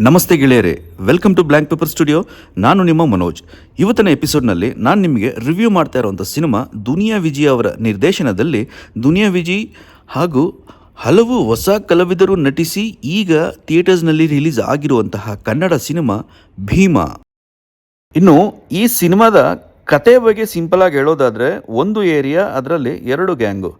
ನಮಸ್ತೆ ಗೆಳೆಯರೇ welcome to blank paper studio ನಾನು ನಿಮ್ಮ ಮನೋಜ್. ಇವತ್ತಿನ ಎಪಿಸೋಡ್ನಲ್ಲಿ ನಾನು ನಿಮಗೆ ರಿವ್ಯೂ ಮಾಡ್ತಾ ಇರುವಂಥ ಸಿನಿಮಾ ದುನಿಯಾ ವಿಜಿ ಅವರ ನಿರ್ದೇಶನದಲ್ಲಿ ದುನಿಯಾ ವಿಜಿ ಹಾಗೂ ಹಲವು ಹೊಸ ಕಲಾವಿದರು ನಟಿಸಿ ಈಗ ಥಿಯೇಟರ್ಸ್ನಲ್ಲಿ ರಿಲೀಸ್ ಆಗಿರುವಂತಹ ಕನ್ನಡ ಸಿನಿಮಾ ಭೀಮಾ. ಇನ್ನು ಈ ಸಿನಿಮಾದ ಕತೆ ಬಗ್ಗೆ ಸಿಂಪಲ್ ಆಗಿ ಹೇಳೋದಾದರೆ ಒಂದು ಏರಿಯಾ ಅದರಲ್ಲಿ ಎರಡು ಗ್ಯಾಂಗು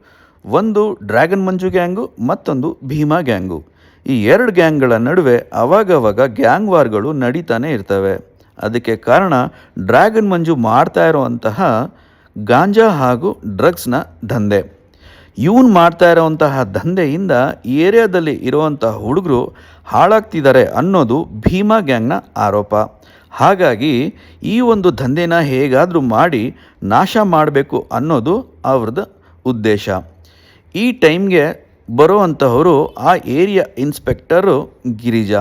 ಒಂದು ಡ್ರ್ಯಾಗನ್ ಮಂಜು ಗ್ಯಾಂಗು ಮತ್ತೊಂದು ಭೀಮಾ ಗ್ಯಾಂಗು ಈ ಎರಡು ಗ್ಯಾಂಗ್ಗಳ ನಡುವೆ ಅವಾಗವಾಗ ಗ್ಯಾಂಗ್ ವಾರ್ಗಳು ನಡೀತಾನೆ ಇರ್ತವೆ. ಅದಕ್ಕೆ ಕಾರಣ ಡ್ರ್ಯಾಗನ್ ಮಂಜು ಮಾಡ್ತಾ ಇರುವಂತಹ ಗಾಂಜಾ ಹಾಗೂ ಡ್ರಗ್ಸ್ನ ದಂಧೆ. ಇವನು ಮಾಡ್ತಾ ಇರೋವಂತಹ ದಂಧೆಯಿಂದ ಏರಿಯಾದಲ್ಲಿ ಇರುವಂತಹ ಹುಡುಗರು ಹಾಳಾಗ್ತಿದ್ದಾರೆ ಅನ್ನೋದು ಭೀಮಾ ಗ್ಯಾಂಗ್ನ ಆರೋಪ. ಹಾಗಾಗಿ ಈ ಒಂದು ದಂಧೆನ ಹೇಗಾದರೂ ಮಾಡಿ ನಾಶ ಮಾಡಬೇಕು ಅನ್ನೋದು ಅವ್ರದ್ದು ಉದ್ದೇಶ. ಈ ಟೈಮ್ಗೆ ಬರುವಂತಹವರು ಆ ಏರಿಯಾ ಇನ್ಸ್ಪೆಕ್ಟರು ಗಿರಿಜಾ.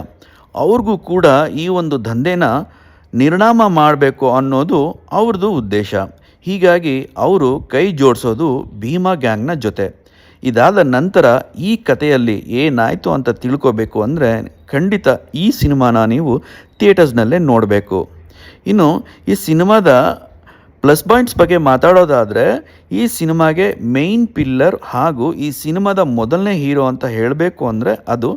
ಅವ್ರಿಗೂ ಕೂಡ ಈ ಒಂದು ದಂಧೆನ ನಿರ್ಣಾಮ ಮಾಡಬೇಕು ಅನ್ನೋದು ಅವ್ರದ್ದು ಉದ್ದೇಶ. ಹೀಗಾಗಿ ಅವರು ಕೈ ಜೋಡಿಸೋದು ಭೀಮಾ ಗ್ಯಾಂಗ್ನ ಜೊತೆ. ಇದಾದ ನಂತರ ಈ ಕಥೆಯಲ್ಲಿ ಏನಾಯಿತು ಅಂತ ತಿಳ್ಕೋಬೇಕು ಅಂದರೆ ಖಂಡಿತ ಈ ಸಿನಿಮಾನ ನೀವು ಥಿಯೇಟರ್ಸ್ನಲ್ಲೇ ನೋಡಬೇಕು. ಇನ್ನು ಈ ಸಿನಿಮಾದ ಪ್ಲಸ್ ಪಾಯಿಂಟ್ಸ್ ಬಗ್ಗೆ ಮಾತಾಡೋದಾದರೆ, ಈ ಸಿನಿಮಾಗೆ ಮೇಯ್ನ್ ಪಿಲ್ಲರ್ ಹಾಗೂ ಈ ಸಿನಿಮಾದ ಮೊದಲನೇ ಹೀರೋ ಅಂತ ಹೇಳಬೇಕು ಅಂದರೆ ಅದು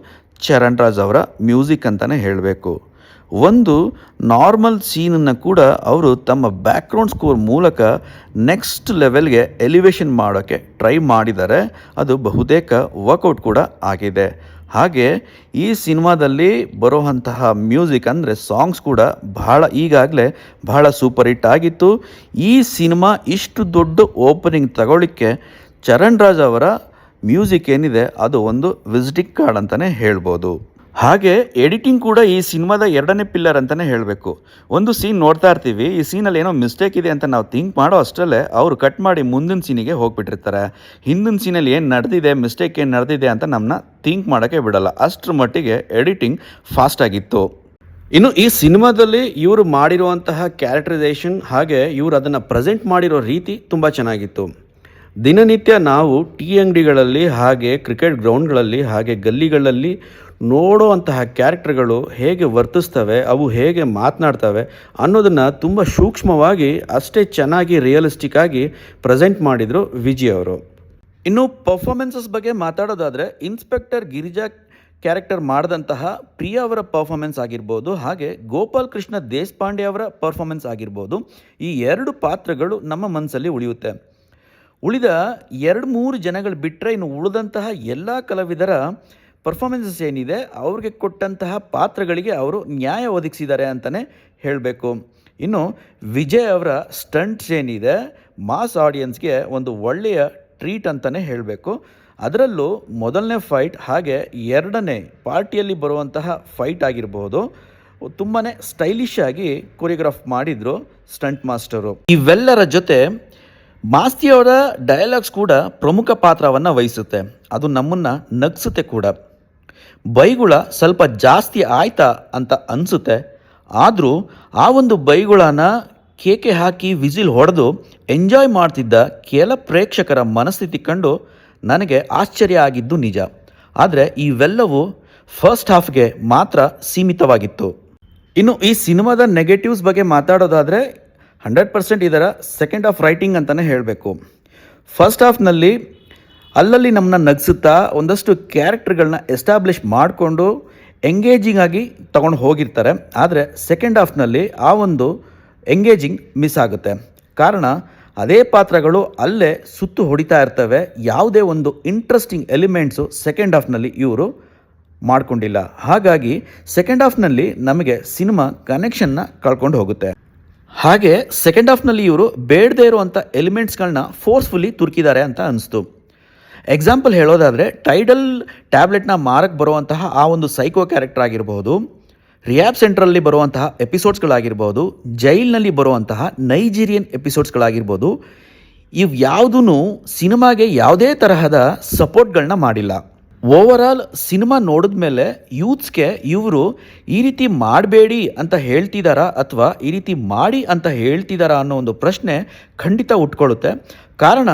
ಚರಣ್ ರಾಜ್ ಅವರ ಮ್ಯೂಸಿಕ್ ಅಂತಲೇ ಹೇಳಬೇಕು. ಒಂದು ನಾರ್ಮಲ್ ಸೀನನ್ನು ಕೂಡ ಅವರು ತಮ್ಮ ಬ್ಯಾಕ್ಗ್ರೌಂಡ್ ಸ್ಕೋರ್ ಮೂಲಕ ನೆಕ್ಸ್ಟ್ ಲೆವೆಲ್ಗೆ ಎಲಿವೇಶನ್ ಮಾಡೋಕ್ಕೆ ಟ್ರೈ ಮಾಡಿದ್ದಾರೆ. ಅದು ಬಹುತೇಕ ವರ್ಕೌಟ್ ಕೂಡ ಆಗಿದೆ. ಹಾಗೆ ಈ ಸಿನಿಮಾದಲ್ಲಿ ಬರುವಂತಹ ಮ್ಯೂಸಿಕ್ ಅಂದರೆ ಸಾಂಗ್ಸ್ ಕೂಡ ಬಹಳ ಈಗಾಗಲೇ ಬಹಳ ಸೂಪರ್ ಹಿಟ್ ಆಗಿತ್ತು. ಈ ಸಿನಿಮಾ ಇಷ್ಟು ದೊಡ್ಡ ಓಪನಿಂಗ್ ತಗೊಳ್ಳಿಕ್ಕೆ ಚರಣ್ ರಾಜ್ ಅವರ ಮ್ಯೂಸಿಕ್ ಏನಿದೆ ಅದು ಒಂದು ವಿಸಿಟಿಂಗ್ ಕಾರ್ಡ್ ಅಂತಲೇ ಹೇಳ್ಬೋದು. ಹಾಗೆ ಎಡಿಟಿಂಗ್ ಕೂಡ ಈ ಸಿನಿಮಾದ ಎರಡನೇ ಪಿಲ್ಲರ್ ಅಂತಲೇ ಹೇಳಬೇಕು. ಒಂದು ಸೀನ್ ನೋಡ್ತಾ ಇರ್ತೀವಿ, ಈ ಸೀನಲ್ಲಿ ಏನೋ ಮಿಸ್ಟೇಕ್ ಇದೆ ಅಂತ ನಾವು ಥಿಂಕ್ ಮಾಡೋ ಅಷ್ಟರಲ್ಲೇ ಅವರು ಕಟ್ ಮಾಡಿ ಮುಂದಿನ ಸೀನಿಗೆ ಹೋಗ್ಬಿಟ್ಟಿರ್ತಾರೆ. ಹಿಂದಿನ ಸೀನಲ್ಲಿ ಏನು ನಡೆದಿದೆ ಮಿಸ್ಟೇಕ್ ಏನು ನಡೆದಿದೆ ಅಂತ ನಮ್ಮನ್ನ ಥಿಂಕ್ ಮಾಡೋಕ್ಕೆ ಬಿಡಲ್ಲ. ಅಷ್ಟರ ಮಟ್ಟಿಗೆ ಎಡಿಟಿಂಗ್ ಫಾಸ್ಟ್ ಆಗಿತ್ತು. ಇನ್ನು ಈ ಸಿನಿಮಾದಲ್ಲಿ ಇವರು ಮಾಡಿರುವಂತಹ ಕ್ಯಾರೆಕ್ಟರೈಸೇಷನ್ ಹಾಗೆ ಇವರು ಅದನ್ನು ಪ್ರೆಸೆಂಟ್ ಮಾಡಿರೋ ರೀತಿ ತುಂಬ ಚೆನ್ನಾಗಿತ್ತು. ದಿನನಿತ್ಯ ನಾವು ಟೀ ಅಂಗಡಿಗಳಲ್ಲಿ ಹಾಗೆ ಕ್ರಿಕೆಟ್ ಗ್ರೌಂಡ್ಗಳಲ್ಲಿ ಹಾಗೆ ಗಲ್ಲಿಗಳಲ್ಲಿ ನೋಡುವಂತಹ ಕ್ಯಾರೆಕ್ಟರ್ಗಳು ಹೇಗೆ ವರ್ತಿಸ್ತವೆ, ಅವು ಹೇಗೆ ಮಾತನಾಡ್ತವೆ ಅನ್ನೋದನ್ನು ತುಂಬ ಸೂಕ್ಷ್ಮವಾಗಿ, ಅಷ್ಟೇ ಚೆನ್ನಾಗಿ ರಿಯಲಿಸ್ಟಿಕ್ ಆಗಿ ಪ್ರೆಸೆಂಟ್ ಮಾಡಿದರು ವಿಜಯ್ ಅವರು. ಇನ್ನು ಪರ್ಫಾರ್ಮೆನ್ಸಸ್ ಬಗ್ಗೆ ಮಾತಾಡೋದಾದರೆ ಇನ್ಸ್ಪೆಕ್ಟರ್ ಗಿರಿಜಾ ಕ್ಯಾರೆಕ್ಟರ್ ಮಾಡಿದಂತಹ ಪ್ರಿಯಾ ಅವರ ಪರ್ಫಾರ್ಮೆನ್ಸ್ ಆಗಿರ್ಬೋದು, ಹಾಗೆ ಗೋಪಾಲ್ ಕೃಷ್ಣ ದೇಶಪಾಂಡೆ ಅವರ ಪರ್ಫಾರ್ಮೆನ್ಸ್ ಆಗಿರ್ಬೋದು, ಈ ಎರಡು ಪಾತ್ರಗಳು ನಮ್ಮ ಮನಸ್ಸಲ್ಲಿ ಉಳಿಯುತ್ತೆ. ಉಳಿದ ಎರಡು ಮೂರು ಜನಗಳು ಬಿಟ್ಟರೆ ಇನ್ನು ಉಳಿದಂತಹ ಎಲ್ಲ ಕಲಾವಿದರ ಪರ್ಫಾರ್ಮೆನ್ಸಸ್ ಏನಿದೆ? ಅವ್ರಿಗೆ ಕೊಟ್ಟಂತಹ ಪಾತ್ರಗಳಿಗೆ ಅವರು ನ್ಯಾಯ ಒದಗಿಸಿದ್ದಾರೆ ಅಂತಲೇ ಹೇಳಬೇಕು. ಇನ್ನು ವಿಜಯ್ ಅವರ ಸ್ಟಂಟ್ಸ್ ಏನಿದೆ? ಮಾಸ್ ಆಡಿಯನ್ಸ್ಗೆ ಒಂದು ಒಳ್ಳೆಯ ಟ್ರೀಟ್ ಅಂತಲೇ ಹೇಳಬೇಕು. ಅದರಲ್ಲೂ ಮೊದಲನೇ ಫೈಟ್ ಹಾಗೆ ಎರಡನೇ ಪಾರ್ಟಿಯಲ್ಲಿ ಬರುವಂತಹ ಫೈಟ್ ಆಗಿರಬಹುದು ತುಂಬಾ ಸ್ಟೈಲಿಶ್ ಆಗಿ ಕೊರಿಯೋಗ್ರಾಫ್ ಮಾಡಿದರು ಸ್ಟಂಟ್ ಮಾಸ್ಟರು. ಇವೆಲ್ಲರ ಜೊತೆ ಮಾಸ್ತಿಯವರ ಡಯಲಾಗ್ಸ್ ಕೂಡ ಪ್ರಮುಖ ಪಾತ್ರವನ್ನು ವಹಿಸುತ್ತೆ. ಅದು ನಮ್ಮನ್ನು ನಗಿಸುತ್ತೆ ಕೂಡ. ಬೈಗುಳ ಸ್ವಲ್ಪ ಜಾಸ್ತಿ ಆಯ್ತಾ ಅಂತ ಅನಿಸುತ್ತೆ. ಆದರೂ ಆ ಒಂದು ಬೈಗುಳನ ಕೇಕೆ ಹಾಕಿ ವಿಸಿಲ್ ಹೊಡೆದು ಎಂಜಾಯ್ ಮಾಡ್ತಿದ್ದ ಕೆಲ ಪ್ರೇಕ್ಷಕರ ಮನಸ್ಥಿತಿ ಕಂಡು ನನಗೆ ಆಶ್ಚರ್ಯ ಆಗಿದ್ದು ನಿಜ. ಆದರೆ ಇವೆಲ್ಲವೂ ಫಸ್ಟ್ ಹಾಫ್ಗೆ ಮಾತ್ರ ಸೀಮಿತವಾಗಿತ್ತು. ಇನ್ನು ಈ ಸಿನಿಮಾದ ನೆಗೆಟಿವ್ಸ್ ಬಗ್ಗೆ ಮಾತಾಡೋದಾದರೆ ಹಂಡ್ರೆಡ್ ಪರ್ಸೆಂಟ್ ಇದರ ಸೆಕೆಂಡ್ ಹಾಫ್ ರೈಟಿಂಗ್ ಅಂತಲೇ ಹೇಳಬೇಕು. ಫಸ್ಟ್ ಹಾಫ್ನಲ್ಲಿ ಅಲ್ಲಲ್ಲಿ ನಮ್ಮನ್ನ ನಗಿಸುತ್ತಾ ಒಂದಷ್ಟು ಕ್ಯಾರೆಕ್ಟರ್ಗಳನ್ನ ಎಸ್ಟಾಬ್ಲಿಷ್ ಮಾಡಿಕೊಂಡು ಎಂಗೇಜಿಂಗ್ ಆಗಿ ತಗೊಂಡು ಹೋಗಿರ್ತಾರೆ. ಆದರೆ ಸೆಕೆಂಡ್ ಹಾಫ್ನಲ್ಲಿ ಆ ಒಂದು ಎಂಗೇಜಿಂಗ್ ಮಿಸ್ ಆಗುತ್ತೆ. ಕಾರಣ ಅದೇ ಪಾತ್ರಗಳು ಅಲ್ಲೇ ಸುತ್ತು ಹೊಡಿತಾ ಇರ್ತವೆ. ಯಾವುದೇ ಒಂದು ಇಂಟ್ರೆಸ್ಟಿಂಗ್ ಎಲಿಮೆಂಟ್ಸು ಸೆಕೆಂಡ್ ಹಾಫ್ನಲ್ಲಿ ಇವರು ಮಾಡಿಕೊಂಡಿಲ್ಲ. ಹಾಗಾಗಿ ಸೆಕೆಂಡ್ ಹಾಫ್ನಲ್ಲಿ ನಮಗೆ ಸಿನಿಮಾ ಕನೆಕ್ಷನ್ನ ಕಳ್ಕೊಂಡು ಹೋಗುತ್ತೆ. ಹಾಗೆ ಸೆಕೆಂಡ್ ಹಾಫ್ನಲ್ಲಿ ಇವರು ಬೇಡದೇ ಇರುವಂಥ ಎಲಿಮೆಂಟ್ಸ್ಗಳನ್ನ ಫೋರ್ಸ್ಫುಲ್ಲಿ ತುರ್ಕಿದ್ದಾರೆ ಅಂತ ಅನಿಸ್ತು. ಎಕ್ಸಾಂಪಲ್ ಹೇಳೋದಾದರೆ ಟೈಡಲ್ ಟ್ಯಾಬ್ಲೆಟ್ನ ಮಾರಕ್ಕೆ ಬರುವಂತಹ ಆ ಒಂದು ಸೈಕೋ ಕ್ಯಾರೆಕ್ಟರ್ ಆಗಿರಬಹುದು ರಿಯಾಬ್ ಸೆಂಟ್ರಲ್ಲಿ ಬರುವಂತಹ ಎಪಿಸೋಡ್ಸ್ಗಳಾಗಿರ್ಬೋದು ಜೈಲ್ನಲ್ಲಿ ಬರುವಂತಹ ನೈಜೀರಿಯನ್ ಎಪಿಸೋಡ್ಸ್ಗಳಾಗಿರ್ಬೋದು ಇವು ಯಾವುದೂ ಸಿನಿಮಾಗೆ ಯಾವುದೇ ತರಹದ ಸಪೋರ್ಟ್ಗಳನ್ನ ಮಾಡಿಲ್ಲ. ಓವರಾಲ್ ಸಿನಿಮಾ ನೋಡಿದ ಮೇಲೆ ಯೂತ್ಸ್ಗೆ ಇವರು ಈ ರೀತಿ ಮಾಡಬೇಡಿ ಅಂತ ಹೇಳ್ತಿದ್ದಾರಾ ಅಥವಾ ಈ ರೀತಿ ಮಾಡಿ ಅಂತ ಹೇಳ್ತಿದ್ದಾರಾ ಅನ್ನೋ ಒಂದು ಪ್ರಶ್ನೆ ಖಂಡಿತ ಉಟ್ಕೊಳ್ಳುತ್ತೆ. ಕಾರಣ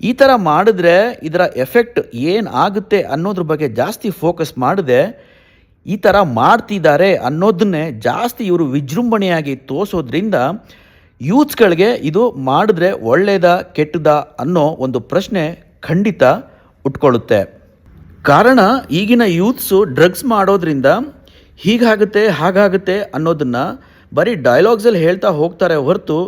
ಈ ಥರ ಮಾಡಿದ್ರೆ ಇದರ ಎಫೆಕ್ಟ್ ಏನು ಆಗುತ್ತೆ ಅನ್ನೋದ್ರ ಬಗ್ಗೆ ಜಾಸ್ತಿ ಫೋಕಸ್ ಮಾಡದೆ ಈ ಥರ ಮಾಡ್ತಿದ್ದಾರೆ ಅನ್ನೋದನ್ನೇ ಜಾಸ್ತಿ ಇವರು ವಿಜೃಂಭಣೆಯಾಗಿ ತೋರಿಸೋದ್ರಿಂದ ಯೂತ್ಸ್ಗಳಿಗೆ ಇದು ಮಾಡಿದ್ರೆ ಒಳ್ಳೆಯದ ಕೆಟ್ಟದ ಅನ್ನೋ ಒಂದು ಪ್ರಶ್ನೆ ಖಂಡಿತ ಉಟ್ಕೊಳ್ಳುತ್ತೆ. ಕಾರಣ ಈಗಿನ ಯೂತ್ಸು ಡ್ರಗ್ಸ್ ಮಾಡೋದ್ರಿಂದ ಹೀಗಾಗುತ್ತೆ ಹಾಗಾಗುತ್ತೆ ಅನ್ನೋದನ್ನು ಬರೀ ಡೈಲಾಗ್ಸಲ್ಲಿ ಹೇಳ್ತಾ ಹೋಗ್ತಾರೆ ಹೊರತು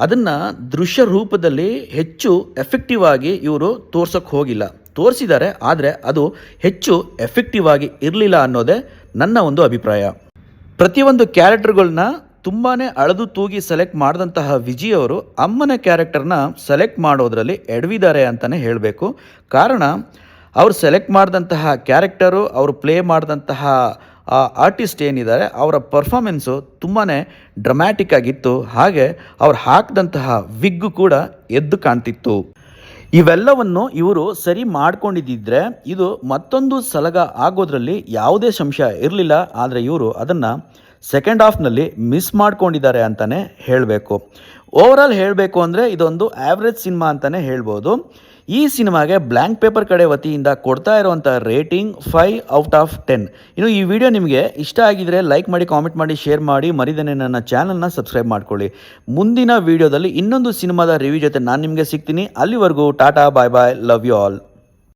ಅದನ್ನು ದೃಶ್ಯ ರೂಪದಲ್ಲಿ ಹೆಚ್ಚು ಎಫೆಕ್ಟಿವ್ ಆಗಿ ಇವರು ತೋರ್ಸೋಕ್ಕೆ ಹೋಗಿಲ್ಲ. ತೋರಿಸಿದ್ದಾರೆ ಆದರೆ ಅದು ಹೆಚ್ಚು ಎಫೆಕ್ಟಿವ್ ಆಗಿ ಇರಲಿಲ್ಲ ಅನ್ನೋದೇ ನನ್ನ ಒಂದು ಅಭಿಪ್ರಾಯ. ಪ್ರತಿಯೊಂದು ಕ್ಯಾರೆಕ್ಟರ್ಗಳನ್ನ ತುಂಬಾ ಅಳೆದು ತೂಗಿ ಸೆಲೆಕ್ಟ್ ಮಾಡಿದಂತಹ ವಿಜಿ ಅವರು ಅಮ್ಮನ ಕ್ಯಾರೆಕ್ಟರ್ನ ಸೆಲೆಕ್ಟ್ ಮಾಡೋದ್ರಲ್ಲಿ ಎಡವಿದ್ದಾರೆ ಅಂತಲೇ ಹೇಳಬೇಕು. ಕಾರಣ, ಅವರು ಸೆಲೆಕ್ಟ್ ಮಾಡಿದಂತಹ ಕ್ಯಾರೆಕ್ಟರು, ಅವರು ಪ್ಲೇ ಮಾಡಿದಂತಹ ಆ ಆರ್ಟಿಸ್ಟ್ ಏನಿದ್ದಾರೆ, ಅವರ ಪರ್ಫಾಮೆನ್ಸು ತುಂಬಾ ಡ್ರಮ್ಯಾಟಿಕ್ ಆಗಿತ್ತು. ಹಾಗೆ ಅವ್ರು ಹಾಕಿದಂತಹ ವಿಗ್ಗು ಕೂಡ ಎದ್ದು ಕಾಣ್ತಿತ್ತು. ಇವೆಲ್ಲವನ್ನು ಇವರು ಸರಿ ಮಾಡ್ಕೊಂಡಿದ್ದಿದ್ರೆ ಇದು ಮತ್ತೊಂದು ಸಲಗ ಆಗೋದ್ರಲ್ಲಿ ಯಾವುದೇ ಸಂಶಯ ಇರಲಿಲ್ಲ. ಆದರೆ ಇವರು ಅದನ್ನು ಸೆಕೆಂಡ್ ಹಾಫ್ನಲ್ಲಿ ಮಿಸ್ ಮಾಡ್ಕೊಂಡಿದ್ದಾರೆ ಅಂತಲೇ ಹೇಳಬೇಕು. ಓವರಾಲ್ ಹೇಳಬೇಕು ಅಂದರೆ ಇದೊಂದು ಆ್ಯಾವ್ರೇಜ್ ಸಿನಿಮಾ ಅಂತಲೇ ಹೇಳ್ಬೋದು. ಈ ಸಿನಿಮಾಗೆ ಬ್ಲ್ಯಾಂಕ್ ಪೇಪರ್ ಕಡೆ ವತಿಯಿಂದ ಕೊಡ್ತಾ ಇರುವಂಥ rating five out of ten. ಇನ್ನು ಈ ವಿಡಿಯೋ ನಿಮಗೆ ಇಷ್ಟ ಆಗಿದರೆ ಲೈಕ್ ಮಾಡಿ, ಕಾಮೆಂಟ್ ಮಾಡಿ, ಶೇರ್ ಮಾಡಿ, ಮರಿದನೆ ನನ್ನ ಚಾನಲ್ನ ಸಬ್ಸ್ಕ್ರೈಬ್ ಮಾಡ್ಕೊಳ್ಳಿ. ಮುಂದಿನ ವಿಡಿಯೋದಲ್ಲಿ ಇನ್ನೊಂದು ಸಿನಿಮಾದ ರಿವ್ಯೂ ಜೊತೆ ನಾನು ನಿಮಗೆ ಸಿಗ್ತೀನಿ. ಅಲ್ಲಿವರೆಗೂ Tata, bye bye, love you all.